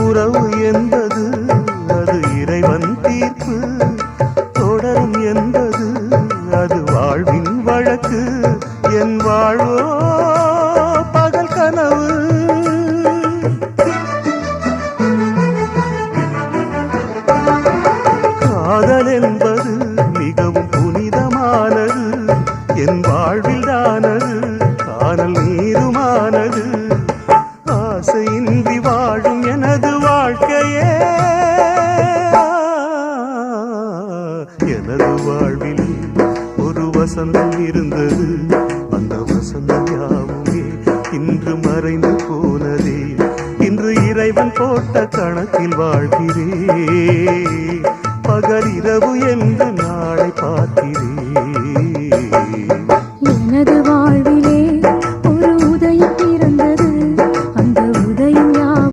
உறவு என்பது அது இறைவன் தீர்ப்பு. தொடரும் என்பது அது வாழ்வின் வழக்கு. என் வாழ்வோ பகல் கனவு. காதல் என்பது மிகவும் புனிதமானது. என் வாழ்வில் தானது காணல் நீருமானது ஆசை எனது வாழ்விலே ஒரு வசந்தம் இருந்தது. அந்த வசந்தம் யாவுமே இன்று மறைந்து போனதே. இன்று இறைவன் போட்ட கணக்கில் வாழ்கிறே. பகல் இரவு என்று நாளை பார்க்கிறே. எனது வாழ்